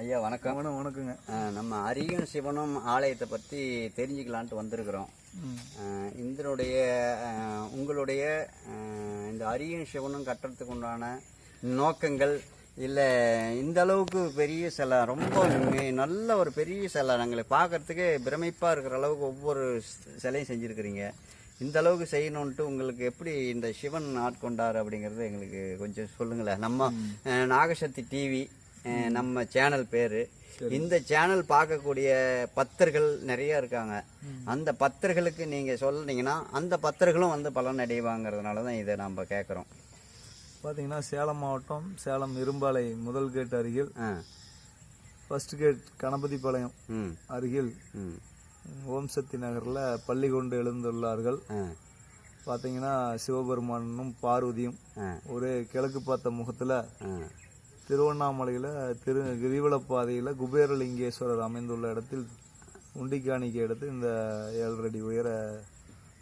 ஐயா வணக்கம். வணக்கம் வணக்கங்க. நம்ம அரியும் சிவனும் ஆலயத்தை பற்றி தெரிஞ்சுக்கலான்ட்டு வந்திருக்கிறோம். இதனுடைய அஹ், உங்களுடைய இந்த அரியும் சிவனும் கட்டுறதுக்கு உண்டான நோக்கங்கள் இல்லை இந்த அளவுக்கு பெரிய சிலை ரொம்ப நல்ல ஒரு பெரிய சிலை நாங்களை பார்க்கறதுக்கே பிரமிப்பாக இருக்கிற அளவுக்கு ஒவ்வொரு சிலையும் செஞ்சுருக்கிறீங்க. இந்த அளவுக்கு செய்யணுன்ட்டு உங்களுக்கு எப்படி இந்த சிவன் ஆட்கொண்டார் அப்படிங்கிறது எங்களுக்கு கொஞ்சம் சொல்லுங்களேன். நம்ம நாகசக்தி டிவி நம்ம சேனல் பேரு. இந்த சேனல் பார்க்கக்கூடிய பக்தர்கள் நிறைய இருக்காங்க. அந்த பக்தர்களுக்கு நீங்க சொன்னீங்கன்னா அந்த பக்தர்களும் வந்து பலன் அடைவாங்கிறதுனால தான் இதை நம்ம கேட்குறோம் பார்த்தீங்கன்னா சேலம் மாவட்டம் சேலம் இரும்பாலை முதல் கேட் அருகில். ஃபர்ஸ்ட் கேட் கணபதிபாளையம் ம். அருகில். ஓம் சக்தி நகரில் பள்ளி கொண்டு எழுந்துள்ளார்கள். பார்த்தீங்கன்னா சிவபெருமானும் பார்வதியும் ஒரு கிழக்கு பார்த்த முகத்தில் திருவண்ணாமலையில் திரு கிரிவலப்பாதையில் குபேரலிங்கேஸ்வரர் அமைந்துள்ள இடத்தில் உண்டிக்காணிக்கை எடுத்து இந்த ஏழரடி உயர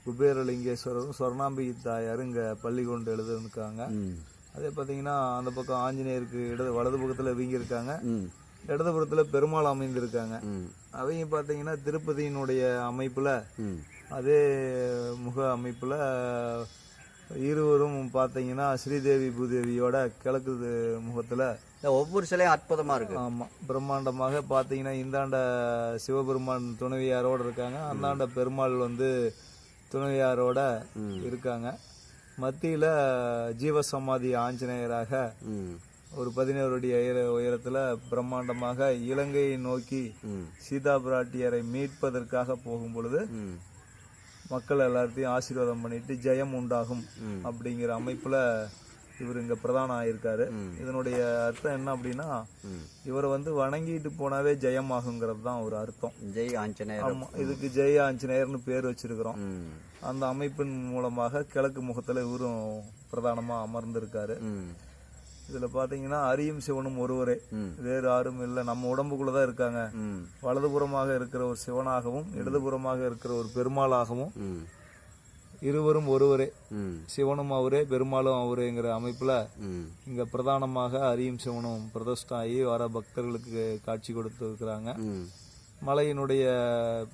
குபேரலிங்கேஸ்வரரும் சொர்ணாம்பிகை தாயாரும் இங்கே பள்ளி கொண்டு எழுதுருக்காங்க. அதே பார்த்தீங்கன்னா அந்த பக்கம் ஆஞ்சநேயருக்கு இடது வலது பக்கத்தில் வீங்கியிருக்காங்க. ம். இடதுபுறத்தில் பெருமாள் அமைந்திருக்காங்க. அவங்க பார்த்தீங்கன்னா திருப்பதியினுடைய அமைப்பில் அதே முக அமைப்பில் இருவரும் பார்த்தீங்கன்னா ஸ்ரீதேவி பூதேவியோட கிழக்கு முகத்தில் ஒவ்வொரு சிலையும் அற்புதமா இருக்கு. ஆமாம் பிரம்மாண்டமாக பார்த்தீங்கன்னா இந்தாண்ட சிவபெருமான் துணைவியாரோட இருக்காங்க. அந்தாண்ட பெருமாள் வந்து துணைவியாரோட இருக்காங்க. மத்தியில் ஜீவசமாதி ஆஞ்சநேயராக ஒரு பதினோரு அடி உயர உயரத்தில் பிரம்மாண்டமாக இலங்கையை நோக்கி சீதா பிராட்டியரை மீட்பதற்காக போகும் பொழுது மக்கள் எல்லாத்தையும் ஆசீர்வாதம் பண்ணிட்டு ஜெயம் உண்டாகும். அப்படிங்கிற அமைப்புல இவர் இங்க பிரதானம் ஆயிருக்காரு. இதனுடைய அர்த்தம் என்ன அப்படின்னா இவரை வந்து வணங்கிட்டு போனாவே ஜெயம் ஆகுங்கிறது தான் ஒரு அர்த்தம். ஜெய் ஆஞ்சநேயர். ஆமா இதுக்கு ஜெய ஆஞ்சநேயர்னு பேர் வச்சிருக்கிறோம். அந்த அமைப்பின் மூலமாக கிழக்கு முகத்துல இவரும் பிரதானமா அமர்ந்திருக்காரு. இதுல பாத்தீங்கன்னா அரியும் சிவனும் ஒருவரே. வேறு யாரும் இல்லை. நம்ம உடம்புக்குள்ளதான் இருக்காங்க. வலதுபுறமாக இருக்கிற ஒரு சிவனாகவும் இடதுபுறமாக இருக்கிற ஒரு பெருமாளாகவும் இருவரும் ஒருவரே. சிவனும் அவரே பெருமாளும் அவரேங்கிற அமைப்புல இங்க பிரதானமாக அரியும் சிவனும் பிரதிஷ்டம் ஆகி வர பக்தர்களுக்கு காட்சி கொடுத்து இருக்கிறாங்க மலையினுடைய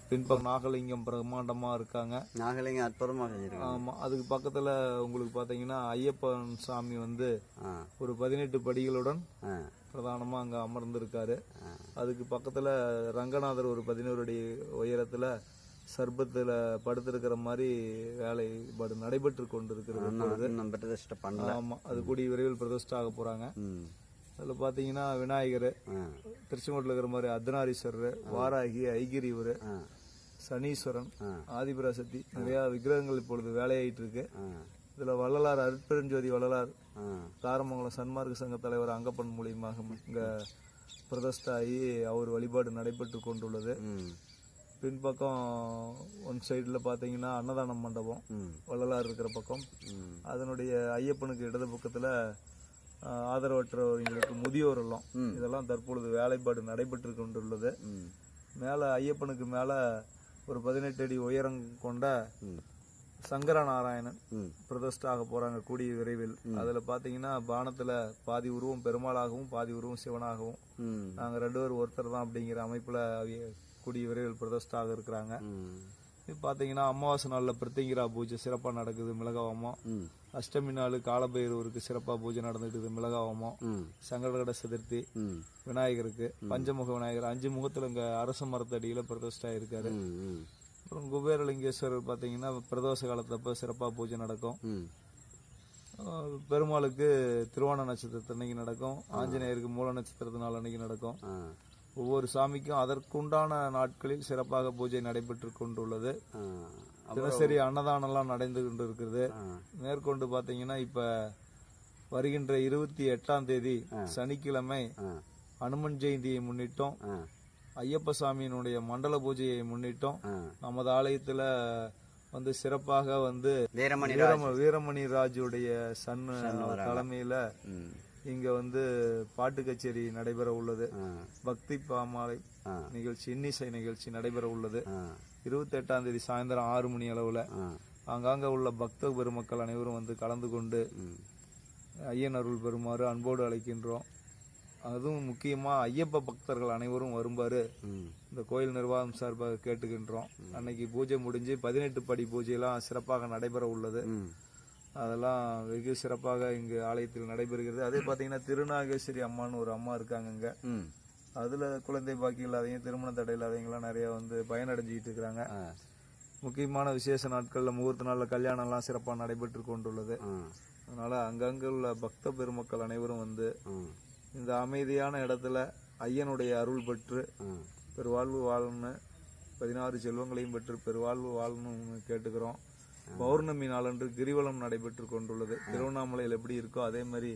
பின்பக்கம் நாகலிங்கம் பிரம்மாண்டமா இருக்காங்க. நாகலிங்கம் அற்புதமாக செஞ்சிருக்காங்க ஆமா அதுக்கு பக்கத்துல உங்களுக்கு பாத்தீங்கன்னா ஐயப்பன் சாமி வந்து ஒரு பதினெட்டு படிகளுடன் ஆ. பிரதானமா அங்க அமர்ந்திருக்காரு. அதுக்கு பக்கத்துல ரங்கநாதர் ஒரு பதினோரு அடி உயரத்துல சர்பத்துல படுத்திருக்கிற மாதிரி வேலைப்பாடு நடைபெற்று கொண்டிருக்கிறது இன்னும் இன்னும் பிரதிஷ்டை பண்ணல. ஆமா அது கூடிய விரைவில் பிரதிஷ்டை ஆக போறாங்க. ம். அதுல பாத்தீங்கன்னா விநாயகர் திருச்செங்கோட்டில் இருக்கிற மாதிரி அர்த்தநாரீஸ்வரர் வாராகி ஐகிரிவர் சனீஸ்வரன். ஆதிபராசக்தி நிறைய விக்கிரகங்கள் இப்பொழுது வேலையாயிட்டு இருக்கு இதுல வள்ளலார் அருட்பெருஞ்சோதி வள்ளலார் ஆ. தாரமங்கலம் சன்மார்க்க சங்க தலைவர் அங்கப்பன் மூலியமாக இங்க பிரதிஷ்டை ஆகி அவர் வழிபாடு நடைபெற்று கொண்டுள்ளது. பின்பக்கம் ஒன் சைடில் பார்த்தீங்கன்னா அன்னதானம் மண்டபம் வள்ளலார் இருக்கிற பக்கம். அதனுடைய ஐயப்பனுக்கு இடது பக்கத்தில் ஆதரவற்றவர்களுக்கு முதியோர் இல்லம். ம். இதெல்லாம் தற்பொழுது வேலைப்பாடு நடைபெற்று கொண்டுள்ளது மேலே ஐயப்பனுக்கு மேலே ஒரு பதினெட்டு அடி உயரம் கொண்ட சங்கர நாராயணன் ம். பிரதிஷ்டாக போகிறாங்க கூடிய விரைவில். அதில் பார்த்தீங்கன்னா பானத்தில் பாதி உருவம் பெருமாளாகவும் பாதி உருவம் சிவனாகவும். ம். நாங்கள் ரெண்டு பேரும் ஒருத்தர் தான் அப்படிங்கிற அமைப்பில் கூடிய விரைவில் பிரதிஷ்டாக இருக்கிறாங்க. பார்த்தீங்கன்னா அமாவாசை நாளில் பிரத்திங்கிரா பூஜை சிறப்பாக நடக்குது மிளகாவமம். ம். அஷ்டமி நாள் காலபைரவருக்கு சிறப்பாக பூஜை நடந்துட்டு மிளகாவமம். ம். சங்கடகட சதுர்த்தி. விநாயகருக்கு பஞ்சமுக விநாயகர். அஞ்சு முகத்தில் இங்கே அரச மரத்தடியில் பிரதிஷ்டா இருக்காரு. அப்புறம் குபேரலிங்கேஸ்வரர் பார்த்தீங்கன்னா பிரதோஷ காலத்தப்ப சிறப்பாக பூஜை நடக்கும். பெருமாளுக்கு திருவோண நட்சத்திரத்தன்னைக்கு நடக்கும். ஆஞ்சநேயருக்கு மூல நட்சத்திரத்து நாள் அன்னைக்கு நடக்கும். ஒவ்வொரு சாமிக்கும் அதற்குண்டான நாட்களில் சிறப்பாக பூஜை நடைபெற்று கொண்டுள்ளது. தினசரி அன்னதானம்லாம் நடந்து கொண்டு இருக்கிறது மேற்கொண்டு பார்த்தீங்கன்னா இப்போ வருகின்ற இருபத்தி எட்டாம் தேதி சனிக்கிழமை அனுமன் ஜெயந்தியை முன்னிட்டோம். ஐயப்ப சாமியினுடைய மண்டல பூஜையை முன்னிட்டோம். நமது ஆலயத்துல வந்து சிறப்பாக வந்து வீரமணி வீரம வீரமணி ராஜுடைய சன்னு தலைமையில இங்க வந்து பாட்டு கச்சேரி நடைபெற உள்ளது. பக்தி பாமாலை நிகழ்ச்சி இன்னிசை நிகழ்ச்சி நடைபெற உள்ளது. இருபத்தி எட்டாம் தேதி சாயந்தரம் ஆறு மணி அளவுல ஆங்காங்க உள்ள பக்த பெருமக்கள் அனைவரும் வந்து கலந்து கொண்டு ஐயன் அருள் பெறுமாறு அன்போடு அழைக்கின்றோம். அதுவும் முக்கியமா ஐயப்ப பக்தர்கள் அனைவரும் வரும்பாரு இந்த கோயில் நிர்வாகம் சார்பாக கேட்டுக்கின்றோம் அன்னைக்கு பூஜை முடிஞ்சு பதினெட்டு படி பூஜையெல்லாம் சிறப்பாக நடைபெற உள்ளது. அதெல்லாம் வெகு சிறப்பாக இங்கு ஆலயத்தில் நடைபெறுகிறது. அதே பார்த்தீங்கன்னா திருநாகேஸ்வரி அம்மான்னு ஒரு அம்மா இருக்காங்க இங்க அதுல குழந்தை பாக்கி இல்லாதவங்க திருமண தடை இல்லாதவங்கலாம் நிறைய வந்து பயனடைஞ்சிட்டு இருக்கிறாங்க. முக்கியமான விசேஷ நாட்கள்ல முகூர்த்த நாள்ல கல்யாணம் எல்லாம் சிறப்பாக நடைபெற்று கொண்டுள்ளது அதனால அங்கங்க உள்ள பக்த பெருமக்கள் அனைவரும் வந்து இந்த அமைதியான இடத்துல ஐயனுடைய அருள் பெற்று பெருவாழ்வு வாழணும்னு பதினாறு செல்வங்களையும் பெற்று பெருவாழ்வு வாழணும்னு கேட்டுக்கிறோம். பௌர்ணமி நாளன்று கிரிவலம் நடைபெற்று கொண்டுள்ளது. திருவண்ணாமலையில் எப்படி இருக்கோ அதே மாதிரி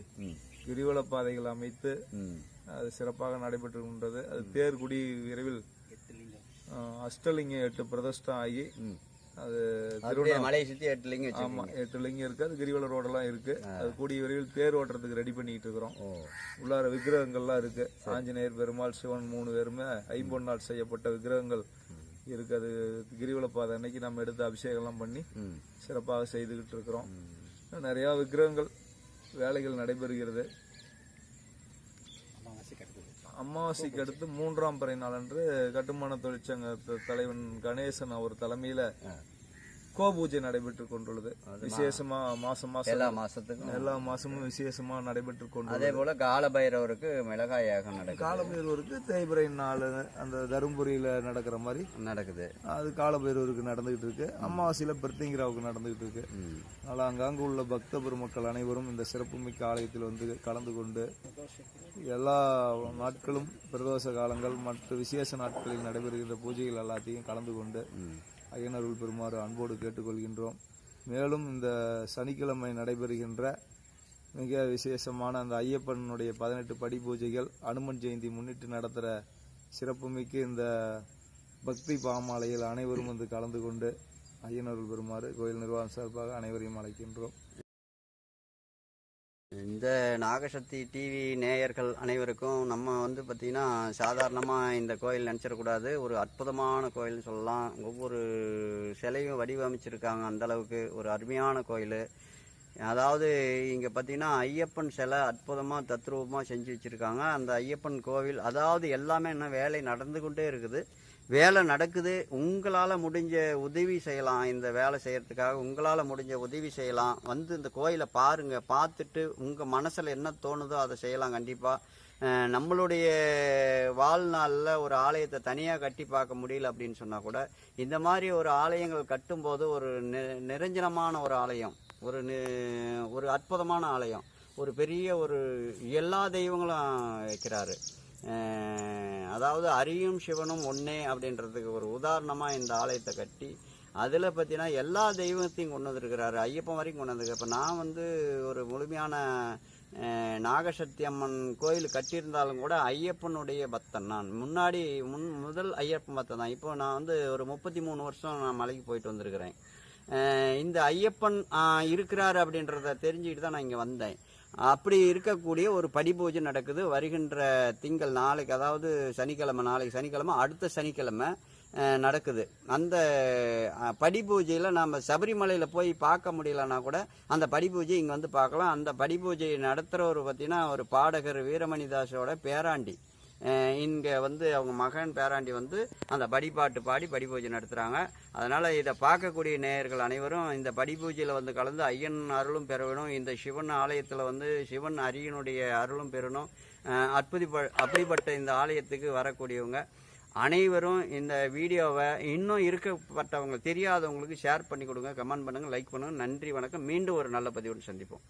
கிரிவல பாதைகள் அமைத்து அது சிறப்பாக நடைபெற்று கொண்டது. அது தேர்குடி விரைவில் ஆ, அஷ்டலிங்கம் எட்டு பிரதிஷ்டம் ஆகி அது மலையை சுற்றி எட்டு லிங்கம் ஆமா வச்சிருக்கீங்க எட்டு லிங்கம் இருக்கு. அது கிரிவல ரோடெல்லாம் இருக்கு. அது கூடிய விரைவில் தேர் ஓட்டுறதுக்கு ரெடி பண்ணிட்டு இருக்கிறோம். உள்ளார விக்கிரகங்கள்லாம் இருக்கு. ஆஞ்சநேயர் பெருமாள் சிவன் மூணு பேருமே ஐம்பொன்னால் செய்யப்பட்ட விக்கிரகங்கள். இருக்கு அது கிரிவல பாதை அன்னைக்கு நம்ம எடுத்து அபிஷேகம்லாம் பண்ணி ம். சிறப்பாக செய்துக்கிட்டு இருக்கிறோம். நிறைய விக்கிரகங்கள் வேலைகள் நடைபெறுகிறது. அமாவாசைக்கு அடுத்து மூன்றாம் பிறை நாளன்று கட்டுமான தொழிற்சங்க தலைவன் கணேசன் அவர் தலைமையில கோபூஜை நடைபெற்று கொண்டுள்ளது. விசேஷமா மாசம் மாசம் எல்லா மாசத்துக்கும். எல்லா மாசமும் விசேஷமா நடைபெற்று கொண்டு அதே போல காலபைரவருக்கு மிளகாய் யாகம் நடக்குது. காலபைரவருக்கு தேய்பிரை நாள் அந்த தருமபுரியில நடக்கிற மாதிரி நடக்குது. அது காலபைரவருக்கு நடந்துகிட்டு இருக்கு. அமாவாசையில பிரத்திங்கிராவுக்கு நடந்துகிட்டு இருக்கு. அதனால அங்கங்க உள்ள பக்த பெருமக்கள் அனைவரும் இந்த சிறப்புமிக்க ஆலயத்தில் வந்து கலந்து கொண்டு எல்லா நாட்களும் பிரதோஷ காலங்கள் மற்ற விசேஷ நாட்களில் நடைபெறுகின்ற பூஜைகள் எல்லாத்தையும் கலந்து கொண்டு ம் அருள் பெறுமாறு அன்போடு கேட்டுக்கொள்கின்றோம். மேலும் இந்த சனிக்கிழமை நடைபெறுகின்ற மிக விசேஷமான அந்த ஐயப்பனுடைய பதினெட்டு படி பூஜைகள் அனுமன் ஜெயந்தி முன்னிட்டு நடத்துகிற சிறப்புமிக்க இந்த பக்தி பாமாலையில் அனைவரும் வந்து கலந்து கொண்டு ஐயனருள் பெறுமாறு கோயில் நிர்வாகம் சார்பாக அனைவரையும் அழைக்கின்றோம். இந்த நாகசக்தி டிவி நேயர்கள் அனைவருக்கும் நம்ம வந்து பார்த்திங்கன்னா சாதாரணமாக இந்த கோயில் நினச்சிடக்கூடாது. ஒரு அற்புதமான கோயில்னு சொல்லலாம். ஒவ்வொரு சிலையும் வடிவமைச்சிருக்காங்க அந்தளவுக்கு ஒரு அருமையான கோயில். அதாவது இங்கே பார்த்தீங்கன்னா ஐயப்பன் சிலை அற்புதமாக தத்ரூபமாக செஞ்சு வச்சுருக்காங்க. அந்த ஐயப்பன் கோவில் அதாவது எல்லாமே இன்னும் வேலை நடந்து கொண்டே இருக்குது. வேலை நடக்குது உங்களால் முடிஞ்ச உதவி செய்யலாம். இந்த வேலை செய்கிறதுக்காக உங்களால் முடிஞ்ச உதவி செய்யலாம். வந்து இந்த கோயிலை பாருங்க பார்த்துட்டு உங்கள் மனசில் என்ன தோணுதோ அதை செய்யலாம் கண்டிப்பாக நம்மளுடைய வாழ்நாளில் ஒரு ஆலயத்தை தனியாக கட்டி பார்க்க முடியல அப்படின்னு சொன்னால் கூட இந்த மாதிரி ஒரு ஆலயங்கள் கட்டும்போது ஒரு நி- நிரஞ்சனமான ஒரு ஆலயம் ஒரு ஒரு அற்புதமான ஆலயம். ஒரு பெரிய ஒரு எல்லா தெய்வங்களும் வைக்கிறாரு. அதாவது அரியும் சிவனும் ஒன்னே அப்படின்றதுக்கு ஒரு உதாரணமாக இந்த ஆலயத்தை கட்டி அதில் பார்த்தீங்கன்னா எல்லா தெய்வத்தையும் கொண்டு வந்திருக்கிறாரு ஐயப்பன் வரைக்கும் கொண்டு வந்திருக்காரு. இப்போ நான் வந்து ஒரு முழுமையான நாகசக்தி அம்மன் கோயில் கட்டியிருந்தாலும் கூட ஐயப்பனுடைய பக்தன் நான். முன்னாடி முன் முதல் ஐயப்பன் பக்தன் தான். இப்போ நான் வந்து ஒரு முப்பத்தி மூணு வருஷம் நான் மலைக்கு போயிட்டு வந்திருக்கிறேன். இந்த ஐயப்பன் இருக்கிறாரு அப்படின்றத தெரிஞ்சுக்கிட்டு தான் நான் இங்கே வந்தேன். அப்படி இருக்கக்கூடிய ஒரு படிபூஜை நடக்குது. வருகின்ற திங்கள் நாளைக்கு அதாவது சனிக்கிழமை நாளைக்கு சனிக்கிழமை அடுத்த சனிக்கிழமை நடக்குது. அந்த படிபூஜையில் நம்ம சபரிமலையில் போய் பார்க்க முடியலன்னா கூட அந்த படிபூஜை இங்கே வந்து பார்க்கலாம். அந்த படிபூஜையை நடத்துகிறவர் பார்த்தீங்கன்னா ஒரு பாடகர் வீரமணிதாஸோட பேராண்டி. இங்கே வந்து அவங்க மகன் பேராண்டி வந்து அந்த படிப்பாட்டு பாடி படி பூஜை நடத்துகிறாங்க அதனால் இதை பார்க்கக்கூடிய நேயர்கள் அனைவரும் இந்த படி பூஜையில் வந்து கலந்து ஐயன் அருளும் பெற வேணும் இந்த சிவன் ஆலயத்தில் வந்து சிவன் அரியனுடைய அருளும் பெறணும். அற்புதிப்ப அப்படிப்பட்ட இந்த ஆலயத்துக்கு வரக்கூடியவங்க அனைவரும் இந்த வீடியோவை இன்னும் இருக்கப்பட்டவங்க தெரியாதவங்களுக்கு ஷேர் பண்ணி கொடுங்க கமெண்ட் பண்ணுங்கள் லைக் பண்ணுங்கள் நன்றி வணக்கம். மீண்டும் ஒரு நல்ல பதிவுடன் சந்திப்போம்.